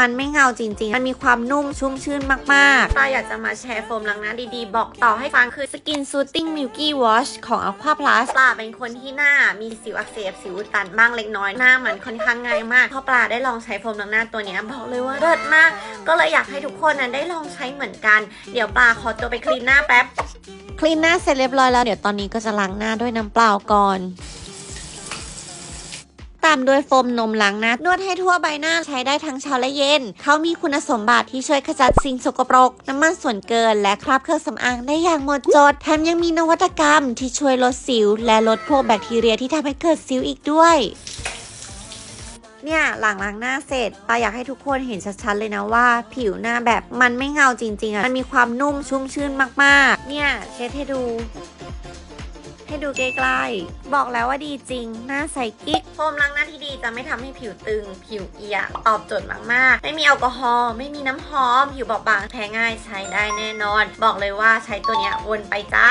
มันไม่เงาจริง ๆ มันมีความนุ่มชุ่มชื่นมากๆปาอยากจะมาแชร์โฟมล้างหน้าดีๆ บอกต่อให้ฟังคือ Skin Soothing Milky Wash ของ Aqua Plus ปลาเป็นคนที่หน้ามีสิวอักเสบสิวตันบ้างเล็กน้อยหน้ามันค่อนข้างง่ายมากพอปลาได้ลองใช้โฟมล้างหน้าตัวนี้บอกเลยว่าเลิศมาก ก็เลยอยากให้ทุกคนนั้นได้ลองใช้เหมือนกัน เดี๋ยวปลาขอตัวไปคลีนหน้าแป๊บคลีนหน้าเสร็จเรียบร้อยแล้วเดี๋ยวตอนนี้ก็จะล้างหน้าด้วยน้ำเปล่าก่อน ตามด้วยโฟมนมล้างหน้านวดให้ทั่วใบหน้าใช้ได้ทั้งเช้าและเย็น เขามีคุณสมบัติที่ช่วยขจัดสิ่งสกปรก น้ำมันส่วนเกิน และคราบเครื่องสำอางได้อย่างหมดจด แถมยังมีนวัตกรรมที่ช่วยลดสิว และลดพวกแบคทีเรียที่ทำให้เกิดสิวอีกด้วยเนี่ยหลังล้างหน้าเสร็จปาอยากให้ทุกคนเห็นชัดๆเลยนะว่า ผิวหน้าแบบมันไม่เงาจริงๆอะมันมีความนุ่มชุ่มชื่นมากๆ เนี่ยเช็ดให้ดู ให้ดูใกล้ๆ บอกแล้วว่าดีจริง หน้าใสกิ๊ก โฟมล้างหน้าที่ดีจะไม่ทำให้ผิวตึง ผิวเอียง ตอบโจทย์มากๆ ไม่มีแอลกอฮอล์ ไม่มีน้ำหอม ผิวบอบบาง แพ้ง่าย ใช้ได้แน่นอน บอกเลยว่าใช้ตัวเนี้ยวนไปจ้า